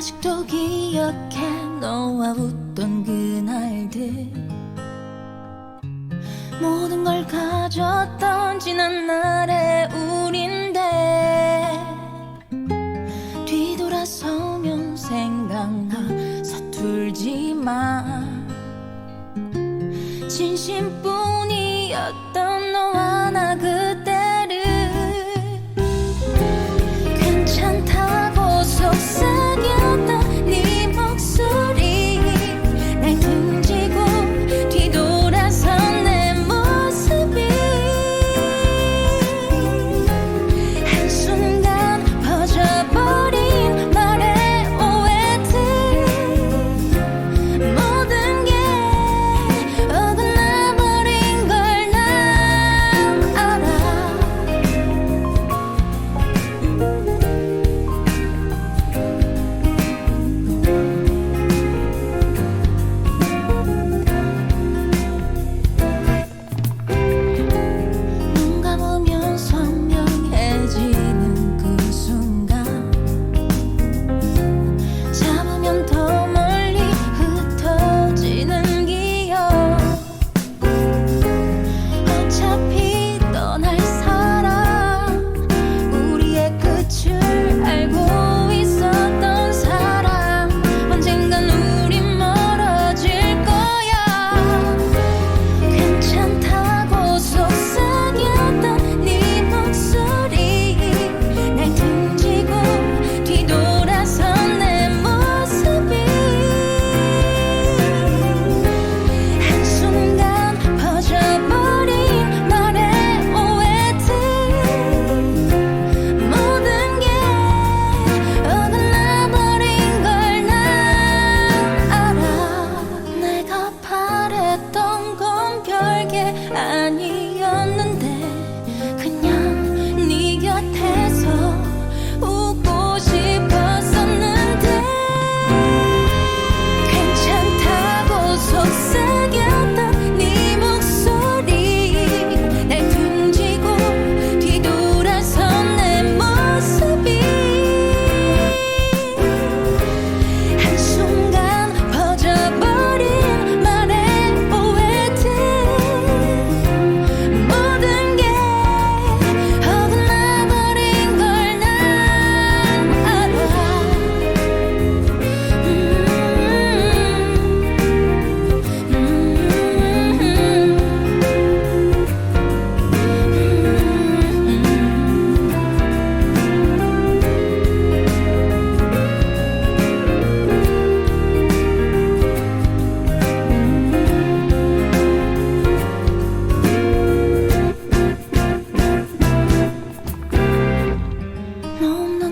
아직도 기억해. 너와 웃던 그날들. 모든 걸 가졌던 지난 날의 우린데. 뒤돌아서면 생각나. 서툴지 마 진심뿐이었던 너와 나 그.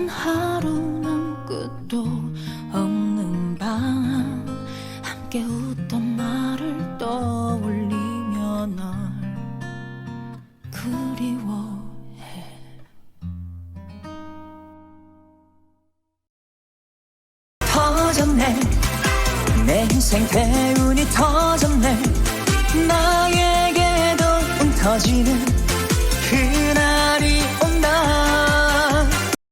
하루는 끝도 없는 밤 함께 웃던 나를 떠올리며 널 그리워해. 터졌네. 내 인생 대운이 터졌네. 나에게도 운 터지는